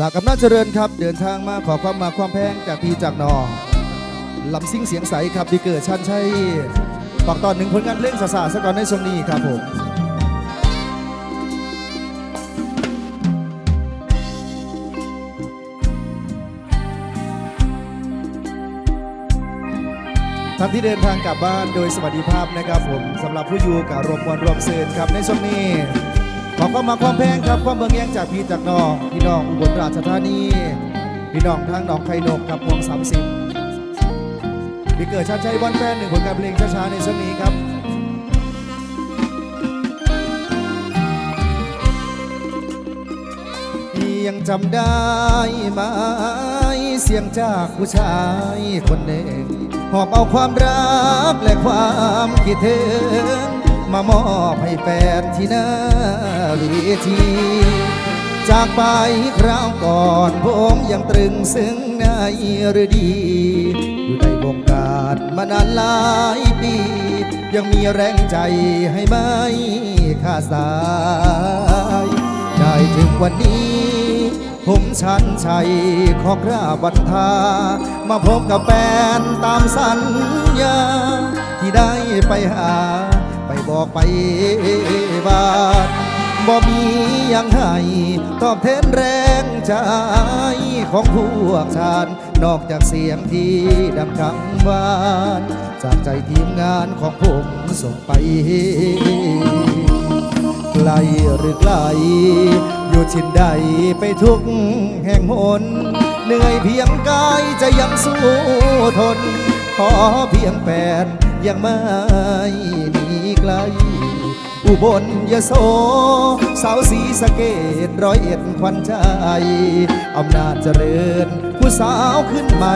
จากอำนาจเจริญครับ เดินทางมาขอความมาความแพงจากพี่จากนองลำซิ่งเสียงใสครับดีเกิดชันชัยฝากตอนหนึ่งผลงานเพลงสาสาสก่อนในช่วงนี้ครับผมท่านที่เดินทางกลับบ้านโดยสวัสดิภาพนะครับผมสำหรับผู้อยู่กับรวมวันรวมเซินครับในช่วงนี้ ขอความมาความแพงครับความเมืองแย่งจากพี่จากน้องพี่น้องอุบลราชธานีพี่น้องทางหนองไข่นกกับพวงสามสิบพี่เกิดชาติชัยวันแฟนหนึ่งผลงานเพลงช้าๆในช่วงนี้ครับยังจำได้ไหมเสียงจากผู้ชายคนหนึ่งหอบเอาความรักและความคิดถึง มามอบให้แฟนที่หน้าเวทีจากไปคราวก่อนผมยังตรึงซึ้งในฤดี อยู่ในวงการมานานหลายปี ยังมีแรงใจให้ไม่ขาดสาย ได้ถึงวันนี้ผมชันชัยขอกราบบันทา มาพบกับแฟนตามสัญญา ที่ได้ไปหา บอกไปบ้าบ่มียังให้ตอบแทนแรงใจของพวกชานนอกจากเสียงที่ดังกังวานจากใจทีมงานของผมส่งไปไกลหรือไกล อยู่ชินใดไปทุกแห่งหนเหนื่อยเพียงกายจะยังสู้ทน ขอเพียงแฟนยังไม่ ไกล อุบลยโสสาวสีสะเกตร้อยเอ็ดควันใจอำนาจเจริญ ผู้สาวขึ้นใหม่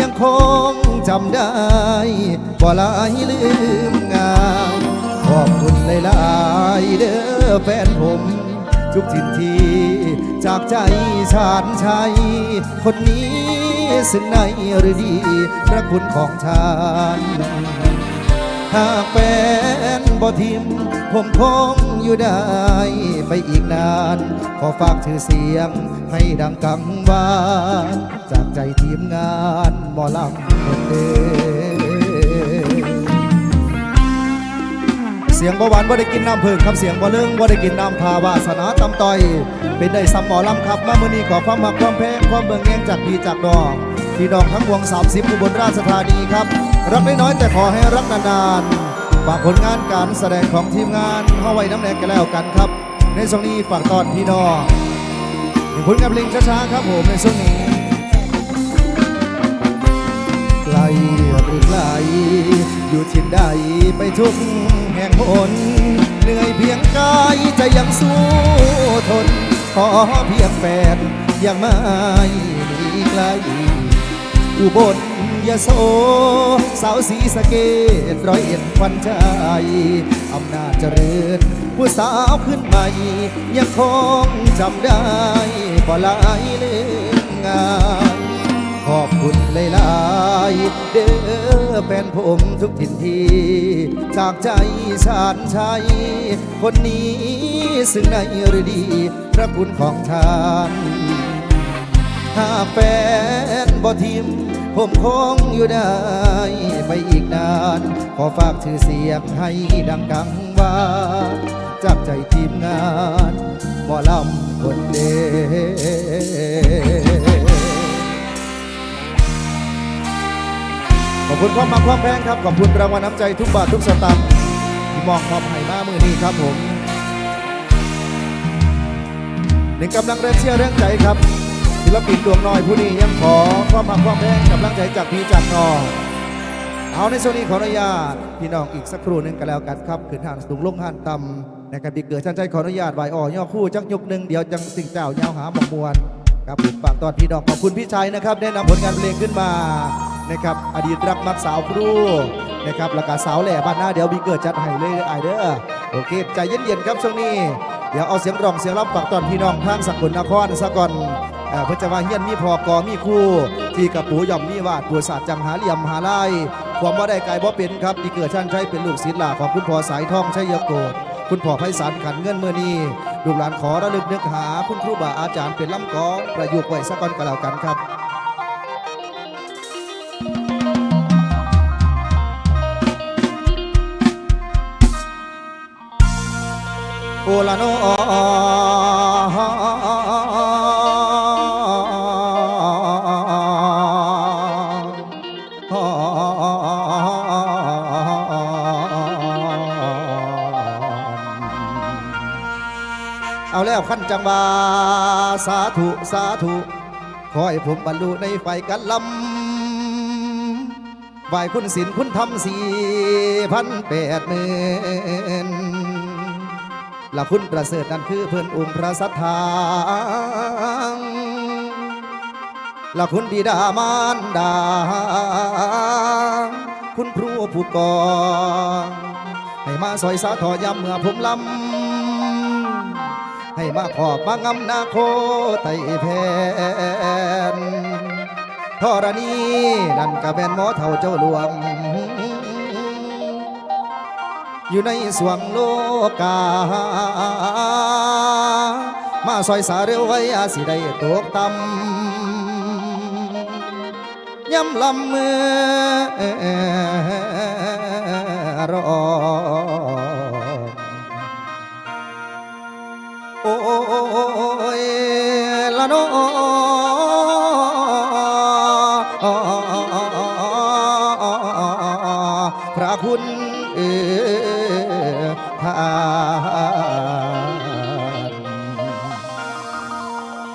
ยังคงจำได้บ่ลายลืมงามขอบคุณหลายๆเด้อแฟนผมทุกทินทีจากใจชาญชัย คนนี้ ซึ่งในหรือดี พระคุณของชาญ หากแฟนบ่ทิม ผมคงอยู่ได้ไปอีกนาน ขอฝากชื่อเสียงให้ดังกังวานจากใจทีมงานหมอลำคนเดิมเสียงบ่หวานบ่าได้กินน้ำผึ้งครับเสียงบ่เลื่องบ่าได้กินน้ำพาวาสนาตำต่อย เป็นได้ซ้ำหมอลำครับมามื้อนี้ขอความมักความแพงความเบิ่งแย่งจากพี่จากน้อง พี่น้องทั้งวง 30อุบลราชธานีครับ รักน้อยแต่ขอให้รักนานๆฝากผลงานการแสดงของทีมงานเข้าไว้น้ำแดงกันแล้วกันครับ ในช่วงนี้ฝากตอนพี่น้องหนึ่งผลงานเพลงช้าๆครับผมในช่วงนี้ไกลหรือไกลอยู่ที่ใดไปทุกแห่งหนเหนื่อยเพียงกายจะยังสู้ทนขอเพียงแฟนยังไม่หนีไกล อุบลยโสสาวสีสะเกตร้อยเอ็ดควันใจอำนาจเจริญ ผู้สาวขึ้นใหม่ ยังคงจำได้บ่ลายเลืมงานขอบคุณหลายๆเด้อแฟนผมทุกทินที จากใจชาญชัย คนนี้ซึ่งในฤดี พระคุณของทาน หาแฟนบ่ทิม ผมคงอยู่ได้ ไปอีกนาน ขอฝากชื่อเสียงให้ดังกังวานจากใจทีมงานหมอลำคนเดขอบคุณความมาความแพงครับ ขอบคุณรางวัลน้ำใจทุกบาททุกสตางค์ที่มองมอบให้มามือนี้ครับผมหนึ่งกำลังแรงเชียร์แรงใจครับ ศิลปินดวงน้อยผู้นี้ยังขอความมาความแพงกำลังใจจากพี่จากน้องเอาในช่วงนี้ขออนุญาตพี่น้องอีกสักครู่หนึ่งกันแล้วกันครับขึ้นหานสูงลงหานต่ำนะครับดีเกิดชันใจขออนุญาตไหวอ่อย่อคู่จักยกหนึ่งเดี๋ยวจังสิ่งเจ้ายาวหาหมอกมวลครับผมฝากตอนพี่น้องขอบคุณพี่ชัยนะครับได้นำผลงานเพลงขึ้นมานะครับอดีตรักมักสาวครูนะครับแล้วก็สาวแหล่บ้านหน้าเดี๋ยวมีเกิดจัดให้เลยไอเด้อโอเคใจเย็นๆครับช่วงนี้ เดี๋ยวเอาเสียงร้องเสียงรับฝากตอนพี่น้องทางสกลนครสะก่อน เพื่อจะว่าเฮียนมีพอกอมีคู่ ที่กับปูย่อมมีวาดปูศาสตร์จังหาเหลี่ยมหาไล่ความว่าได้ไกลบ่เป็นครับที่เกิดชันชัยเป็นลูกศิษย์หล่าของคุณพ่อสายทองชัยโกดคุณพ่อไพศาลขันเงินเมื่อนี้ลูกหลานขอระลึกนึกหา คุณครูบาอาจารย์เป็นลำกองประยุกต์ไว้สักก่อนก็แล้วกันครับโอลาโน แล้วขั้นจังหวาสาธุ สาธุ ขอให้ผมบรรลุในไฟกันลำไหวคุณศิลคุณธรรมสี่พันแปดหมื่นละคุณประเสริฐนั่นคือเพื่อนองค์พระสัทธาละคุณบิดามารดา คุณครูผู้กองให้มาซอยสาทอยำเมื่อผมลำ ให้มาขอบมางำนาโคไตแผ่นธรณีนั่นกะแม่นหมอเท่าเจ้าหลวง อยู่ในสวงโลกา มาซอยสาเร็วไว้อาสิได้ตกต่ำย้ำลำมือรอ ยละโนพระคุณเอทาน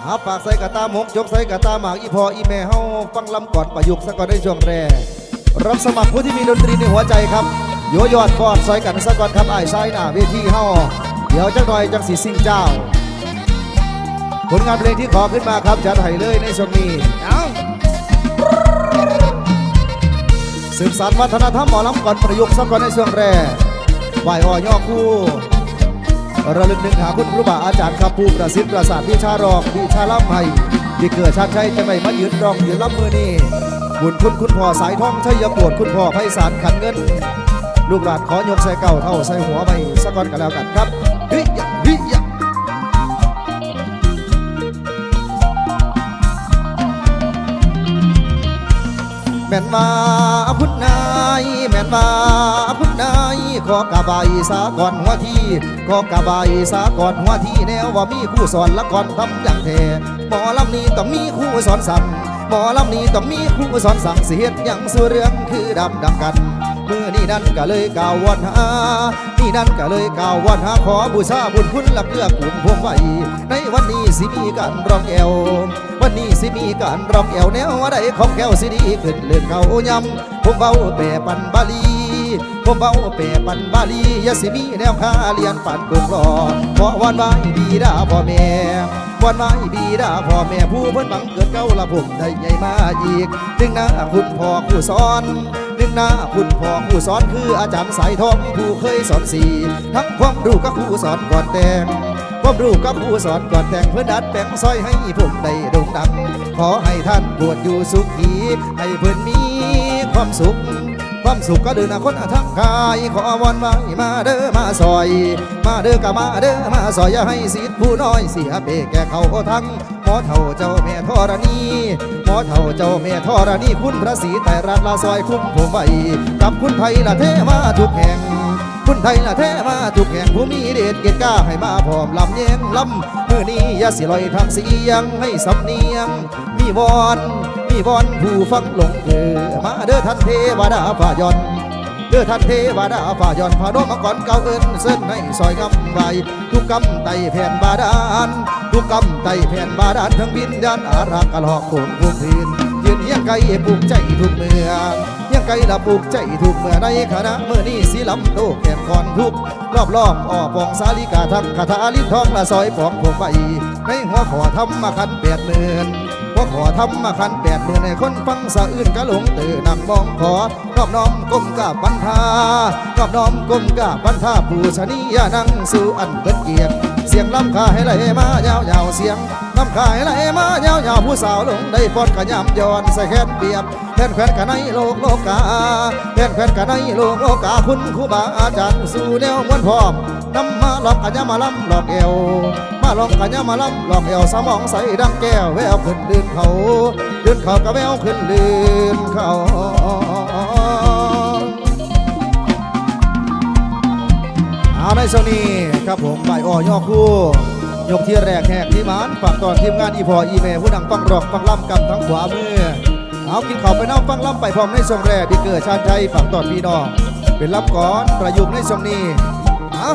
หาปากใส่กะตาหมกยกใส่กะตาหมากอีพออีแม่เฮาฟังลำก่อนประยุกต์สักก่อนในช่วงแรกรับสมัครผู้ที่มีดนตรีในหัวใจครับโยยอดกอดซอยกันสักก่อนครับไอ้ายซ้ายหน้าเวทีเฮาเดี๋ยวจักหน่อยจังสีสิ่งเจ้า ผลงานเพลงที่ขอขึ้นมาครับจัดให้เลยในช่วงนี้เอาสืบสานวัฒนธรรมหมอลำก่อนประยุกต์สักก่อนในช่วงแรกไหวอ่อย่อคู่ระลึกนึกหาคุณครูบาอาจารย์ครับผู้ประสิทธิ์ประสาทวิชารอกวิชาล่ำไห้ที่เกิดชาติชัยจะไม่มายืนรองยืนล่ำมือนี่บุญคุณคุณพ่อสายทองชัยปวดคุณพ่อไพศาลขันเงิน ลูกหลานขอยกใส่เก่าเท่าใส่หัวไปสักก่อนกันแล้วกันครับ แม่นว่าพุทธนายแม่นว่าพุทธนายขอกระบายสาก่อนหัวที่ขอกระบายสาก่อนหัวที่แนวว่ามีคู่สอนละก่อนทำอย่างแท้หมอลำนี้ต้องมีคู่สอนสั่งหมอลำนี้ต้องมีคู่สอนสั่งเสียดอย่างสุเรื่องคือดำดำกัน มือนี่นั่นก็เลยกาววอนหา นี่นั่นก็เลยกาววอนหาขอบูชาบุญคุณหละเกื้อกูลพวงไว้ในวันนี้สิมีการร้องแอววันนี้สิมีการร้องแอวแนวอะไรของแก้วสิดีขึ้นเลื่อนเขายำผมเบาแปรปันบาลีผมเบาแปรปันบาลียาสิมีแนวคาเลียนปันกุงรอเพราะวันไว้บีดาพ่อแม่วันไว้บีดาพ่อแม่ผู้เพิ่นบังเกิดเก้าละผมได้ใหญ่มาอีกดึงหน้าคุณพ่อผู้สอน หน้าคุณพ่อผู้สอนคืออาจารย์สายทองผู้เคยสอนสีทั้งความรู้กับผู้สอนก่อนแต่งความรู้กับผู้สอนก่อนแต่งเพื่อดัดแปลงซอยให้ผมได้โด่งดังขอให้ท่านบวชอยู่สุขีให้เพื่อนมีความสุข ความสุขก็เดินคนทั้งกาย ขอวอนไว้มาเด้อมาซอย มาเด้อกะมาเด้อมาซอยอย่าให้สิทธิ์ผู้น้อยเสียเปแก่เขาทั้ง อเท่าเจ้าแม่ธรณีหมอเท่าเจ้าแม่ธรณีคุณพระศรีแต่รัตนละซอยคุ้มผมไว้กับคุณไทยละเทมาทุกแห่งคุณไทยละแท้มาทุกแห่งผู้มีเดชเกียรติกล้าให้มาพร้อมลำแยงลำมือนี้อย่าสิลอยทางเสียงให้สำเนียง มีวอนมีวอนผู้ฟังหลงเออมาเด้อท่านเทวดาฝ่ายอน เด้อท่านเทวดาฝ่าย้อนพาโนมาก่อนเก่าเอินเส้นให้ซอยงำไวทุกกำไตแผ่นบาดาลทุกกำไตแผ่นบาดาลทั้งบินดานอารักกะหลอกโขงภูมิพื้นยืนเฮียงไกลปลูกใจทุกเมื่อยังไกลละปลูกใจถูกเมื่อใดคณะเมื่อนี้สีลำโตแก่นก่อนทุกรอบรอบอ้อปองสาลิกาทักคาถาลิ้นทองละซอยปองผมไปในหัวขอทำมาคันแปดหมื่น หัวขอทำมาคันแปดหมื่นในคนฟังสะอื้นกะหลงตื่นนั่งมองขอนอบน้อมก้มกราบบรรทานอบน้อมก้มกราบบรรทาผู้ชนียานั่งสู่อันเบิดเกียรติ เสียงลำคาให้ไหลมายาวยาวเสียงลำคาให้ไหลมายาวยาวผู้สาวลงได้ปอดขยำย้อนใส่แขนเปียบแขนแขวนกันในโลกโลกาแขนแขวนกันในโลกโลกาคุณครูบาอาจารย์สู่แนวมวลพร้อมนำมาหลอกกันยามาลำหลอกเอวมาหลอกันยามาลำหลอกเอวสมองใสดังแก้วแววขึ้นลื่นเขาลื่นเขากระแววขึ้นลื่นเขา เอาในช่งนี้ครับผมใบอ่อย่อคู่ ยกที่แรกแหกที่มานฝากตอนทีมงานอีพออีเมผู้ดังฟังรอกฟังล่ำกำทั้งขวามือเอากินข้าวไปน้ำฟังล่ำไปพร้อมในช่วงแรกที่เกิดชาญชัยฝากตอนพี่น้องเป็นรับก่อนประยุกต์ในช่งนี้เอา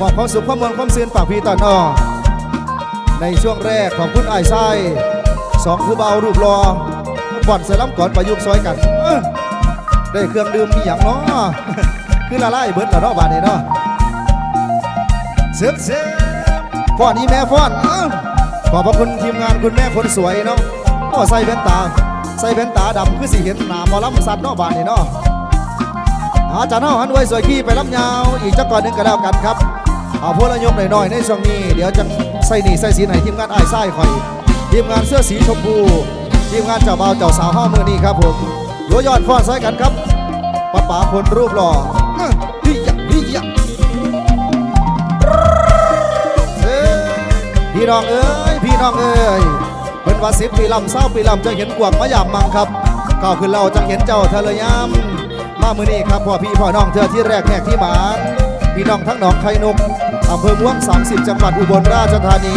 มอบความสุขความมวลความซื่นฝากพี่ต่อน้องในช่วงแรกของคุณไอ้ายไส้สองผู้เบารูปรอบ่อนเสลัมก่อนประยุกต์ซอยกันได้เครื่องดื่มมีอย่างเนาะคือละลายเบิร์ดละเนาะบาดนี้เนาะ เสียบเสียบฟ้อนนี้แม่ฟ้อนอขอบพระคุณทีมงานคุณแม่คนสวยเนาะโอ้ใส่แว่นตา ใส่แว่นตาดำคือสิเห็นหนามอลำสัตว์เนาะบาดนี้เนาะอาจารย์เฮาหันไว้สวยขี้ไปลำยาว อีกจักก่อนหนึงก็แล้วกันครับเอาพวกเรายกหน่อยๆในช่วงนี้ เดี๋ยวจะใส่หนีใส่สีไหนทีมงานไอ้ายไส้ข่อย ทีมงานเสื้อสีชมพู ทีมงานเจ้าบ่าวเจ้าสาวห้ามือนี้ครับผมโยยอดฟ้อนใส่กันครับป้าป๋าคนรูปหล่ออื้อฮิยะฮิยะ พี่น้องเอ้ยพี่น้องเอ้ยเป็นว่าสิบปีลำเศร้าปีลำจะเห็นกวางมะยามมังครับก้าวขึ้นเราจะเห็นเจ้าทะเลยามมามือนี้ครับพ่อพี่พ่อน้องเธอที่แรกแหกที่หมานพี่น้องทั้งหนองไข่นกอำเภอม่วง 30 จังหวัดอุบลราชธานี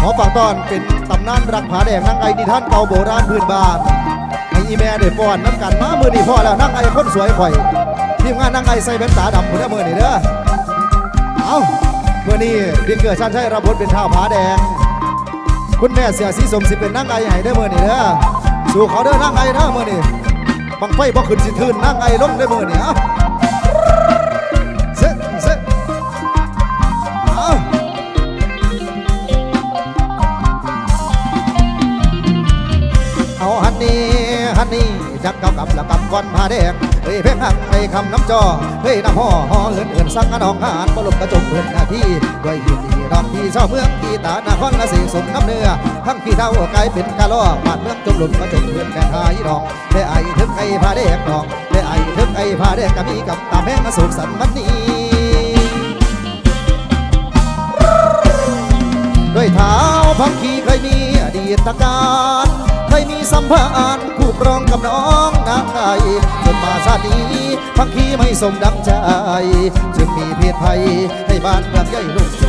ขอฝากตอนเป็นตำนานรักผาแดงนั่งไอนิท่านเก่าโบราณพื้นบ้านให้อีแม่ได้ป้อนน้ำกันมามือนี่พ่อแล้วนั่งไอคนสวยข่อยทีมงานนั่งไอใส่แว่นตาดำคนละมือนี่เด้อเอา เมื่อนี้พี่เกิดชันชัยรับบทเป็นท้าวผาแดง คุณแม่เสียสีสมสิเป็นนั่งไอใหญ่ได้อมือนี่เด้อสู่เขาเด้อนั่งไอเด้อมือนี่บังไฟบ่ขึ้นสิทื่นนั่งไงลงได้เมื่อนี่ฮะเซ็เซ็เอาเอาฮันนี่ฮันนี่จักเก่ากับละกับก้อนผ้าแดง เฮ้ยเพ่งหังในคำน้ำจอเฮ้ยน้ำห่อห่อเอินเอินสังกระดองหานบลมกระจกเอินหน้าที่ด้วยยินดีดอกที่ชาวเมืองกีตานาคอนนาสีสมน้ำเนื้อทั้งขี้เท่ากลายเป็นกะล้อบาดเมืองจมหลุมกระจกเพื่อนแก่ทายดอกได้ไอถึงไอผ้าแดงดอกได้ไอถึงไอผ้าแดงกะมีกับตาแม่งมาสุขสันต์วันนี้ด้วยเท้าพังคีเคยมีอดีตการ ยมีสัมพันธ์คู่ครองกับน้องนางไอจนมาชาตินี้พังคีไม่สมดังใจ จึงมีเพศภัยให้บ้านเมืองใหญ่ลุกโช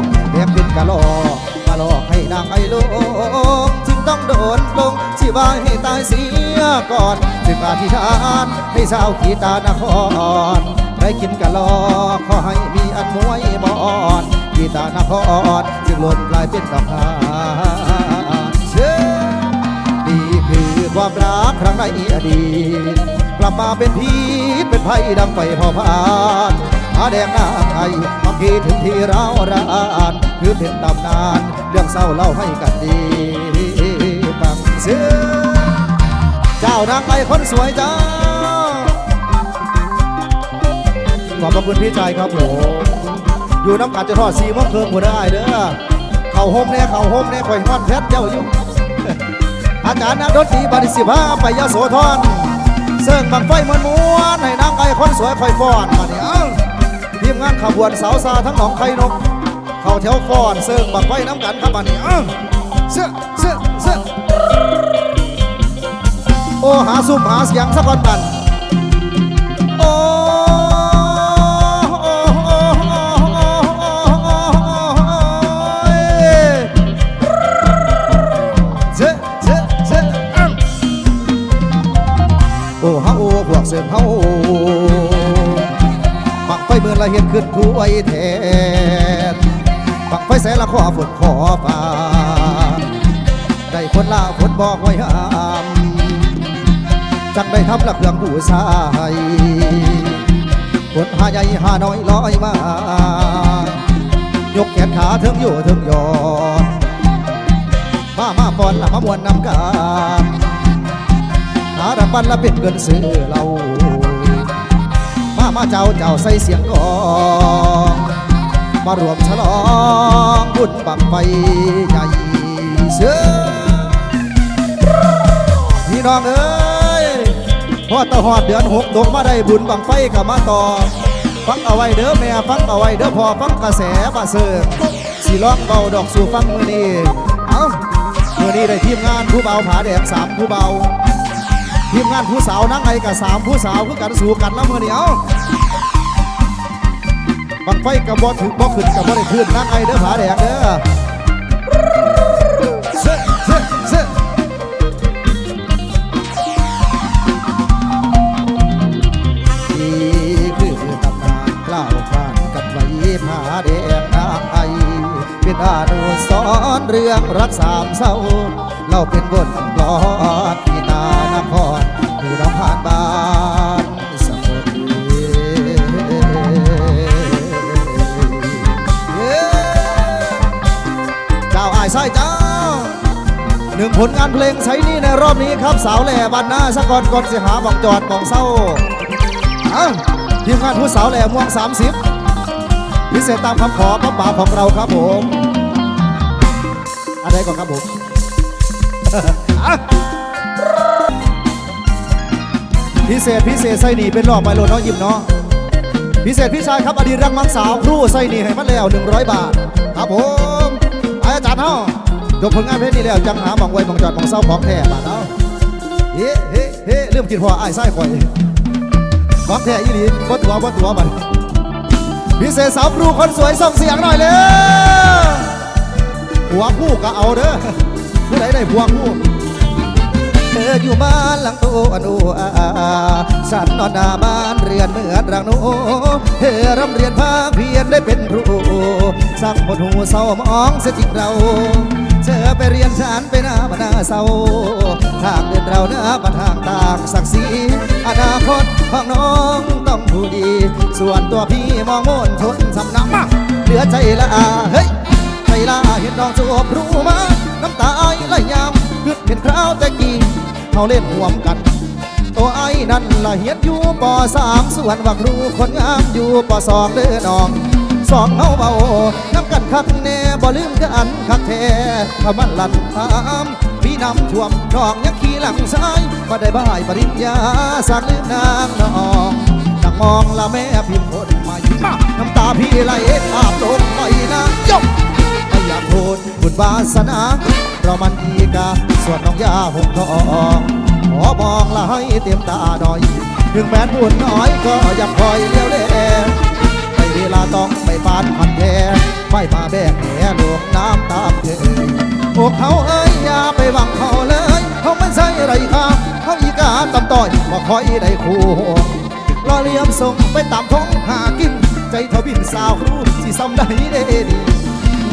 กแถมเป็นกะลอมาหลอกให้นางไอลงจึงต้องโดนลงชีวาให้ตายเสียก่อนจึงอธิษฐานให้ชาวขีตานครได้กินกะลอขอให้มีอันมวยบอนกีตานครจึงล่นกลายเป็นดอกหา ความรักครั้งในอดีตกลับมาเป็นพีเป็นไผ่ดังไฟเผาพานหาแดงนางไอบางทีถึงที่เรารานคือเป็นตำนานเรื่องเศร้าเล่าให้กันดีฟังเสียเจ้านางไอคนสวยจ้าขอบพระคุณพี่ชายครับผมอยู่น้ำกัดจะทอดสีม่วงเคืองหัวได้เด้อเข่าห่มเนี่ยเข่าห่มเนี่ยข่อยฮอนเพชรเจ้าอยู่ อาจารย์นักดนตรีบาริสิบห้าไปยโสธรเสิ่งบังไฟมวนมวนให้นางไก่คนสวยคอยฟ้อนมาเนี่ยทีมงานขบวนสาวซาทั้งหนองไข่นก เข้าแถวฟ้อนเสิ่งบังไฟน้ำกันครับมาเนี่ยเสื้อเสื้อเสื้อโอ้หาซุ่มหาเสียงสักคนกัน เสือเฮาบังไฟเมื่อละเห็นขึ้นถ้วยแทนบังไฟแสละขอฝนขอฟ้าได้คนลาฝนบอกไว้ห้ามจักได้ทำละเครื่องผู้ชายกดหาใหญ่หาน้อยลอยมายกแขนขาเทิงอยู่เทิงยอดมามาปอนละมามวนนำกัน รางวัลและเป็นเงินซื้อเรามามาเจ้าเจ้าใส่เสียงกองมารวมฉลองบุญบังไฟใหญ่เสือพี่น้องเอ้ยพอตะหอดเดือนหกดกมาได้บุญบังไฟกับมาต่อฟังเอาไว้เด้อแม่ฟังเอาไว้เด้อพ่อฟังกระแสบาเสือสิร้องเบาดอกสู่ฟังมือนี้เอ้ามือนี้ได้ทีมงานผู้เบาผาแดงสามผู้เบา ทีมงานผู้สาวนั่งไงกับสามผู้สาวคือกันสู่กันแล้วเมื่อนี้เอ้าบังไฟกับบอถึงบอขึ้นกับบอได้ขึ้นนั่งไงเด้อผาแดงเด้อเซ่เซ่เซ่นี่คือตำนานกล่าวขานกันไว้ผาแดงนางไอเป็นอนุสรเรื่องรักสามเศร้า เราเป็นบทกลอน หนึ่งผลงานเพลงใช้นี่ในรอบนี้ครับสาวแหล่บ้านหน้าสะกอนก่อนเสียหาบอกจอดบอกเศร้าอะทีมงานผู้สาวแหล่ม่วง 30 พิเศษตามคำขอพระป่าของเราครับผมอะไรก่อนครับผมพิเศษพิเศษไส้หนีเป็นรอบไปโลดน้องยิ้มเนาะพิเศษพี่ชายครับอดีตรักมักสาวครูไส้หนีให้มันแล้ว 100 บาท ครับผมอาจารย์เฮา จบผลงานเพลงนี้แล้วจังหาหมองไว้หมองจอดหมองเศร้าของแท้บาทเนาะเฮ้เฮ้เฮ้เริ่มกินพอไอ้ไส้ข่อยของแท้อีหลีบ่ตัวบ่ตัวบัดพิเศษสาวครูคนสวยส่งเสียงหน่อยเลยหัวคู่ก็เอาเด้อผู้ใดได้หัวคู่เธออยู่บ้านหลังโตอันโออาอาฉันนอนหน้าบ้านเรือนเหมือนรังโนเธอร่ำเรียนภาคเพียนได้เป็นครู สักหมดหูเศร้ามองเสียจริงเราเธอไปเรียนฉันไปหน้าบ้านนาเศร้าทางเดินเราหน้าบ้านทางต่างศักดิ์ศรีอนาคตของน้องต้องผู้ดี ส่วนตัวพี่มองมนชนสำนักเหลือใจละอาเฮ้ยใจลาเห็นน้องจูบรู้มาน้ำตาไอ้ไหลยามนึกเห็นคราวแต่กี้เขาเล่นห่วมกันตัวไอ้นั่นละเหียนอยู่ปอสามส่วนว่าครูคนงามอยู่ปอสองเด้อน้อง สองเฮาเบาน้ำกันคักแน่บ่ลืมกันคักแท้ถ้ามันลั่นตามพี่น้ำท่วมน้องยังขี่หลังซ้ายมาได้บ่ายปริญญาสากลืมนางน้องนังมองละแม่พิมพ์คนมายิ้มมาน้ำตาพี่ไหลอาบลงไปนะยกไม่อยากพูดบุญวาสนาเรามันอีกาส่วนน้องยาหงทองขอมองละให้เต็มตาหน่อย ถึงแม้บุญน้อยก็ยังคอยเลี้ยวแลไป เวลาต้องไปปานพันแท้ไม่มาแบกแหลวงน้ำตามเธอพวกเขาเอ้ยอย่าไปหวังเขาเลย เขาไมันใช่ไรข้าเขาอีกาตำต้อยมาคอยได้คู่รอเลียมส่งไปตามท้องหากิน ใจเทบินสาวครูสิซ้ำได้เด้ดี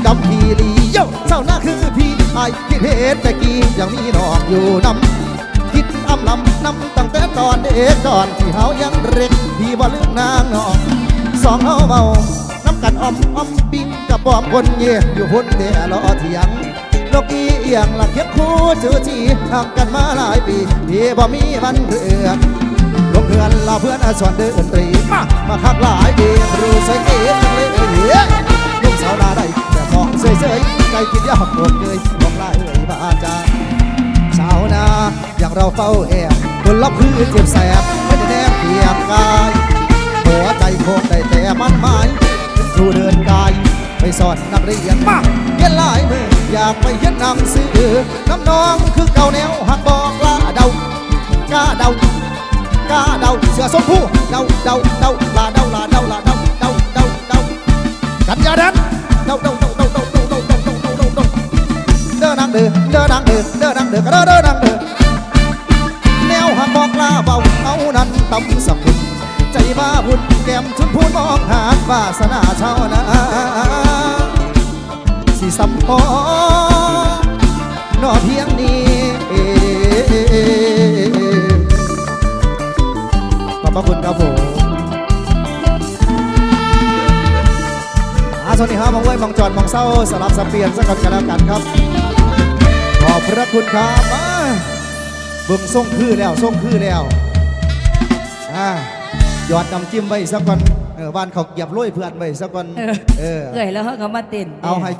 ดำพีลีโยเจ้าหน้าคือพี่ไอคิดเหตุแต่กี้ยังมีนองอยู่นำคิดอำลำนำตั้งแต่ตอนเด็กตอนที่เฮายังเร็กพี่บ่ลืมนางนอง สองเฮาเมาน้ำกันอ้อมอ้อมปิ้งกับปอมคนเย่อยู่พุ่นแต่รอเถียงนกอีเอียงหลักเคียบคู่จือจีห่างกันมาหลายปีพี่บ่มีวันเรือลงเพื่อนลาเพื่อนอาสอนเดินตรีมามาคักหลายดีรู้ใส่เกตจังเลยเอ้ยลูกสาวนาได้แต่มองเสยๆใจกินยาปวดเกยบอกลาเอ่ยบาจาสาวนาอย่างเราเฝ้าแอบคนรับคือเจ็บแสบ สอนนักเรียนมาเย็นหลายมืออยากไปเห็นหนังสือน้ำน้องคือเก่าแนวหักบอกลาเดากาเดากาเดาเสือสมผู้เดาเดาเดาลาเดาลาเดาลาเดาเดาเดาเดากันยาดันเดาเดาเดาเดาเดาเดาเดาเดาเดาเดาเดาเดาเดินนางเดินเดินนางเดินเดินนางเดินก็เดินเดินนางเดินแนวหักบอกลาเบาเอานั้นตำสับคุณใจบ้าบุญแก้มชุนพูนมองหาวาสนาชาวนา สิสัมพอนอเพียงนี้ขอบพระคุณครับผมอาสวัสดีครับมองไว้มองจอดมองเศร้าสลับสับเปลี่ยนสักกันกันแล้วกันครับ ขอบพระคุณครับมาเบิ่งส่งคือแล้วส่งคือแล้วอ่าหยอดน้ำจิ้มไว้สักวันเออบ้านเขาเก็บร้อยเพื่อนไว้สักวันเออเออเอ่ยแล้วเขาก็มาเต้นเอาให้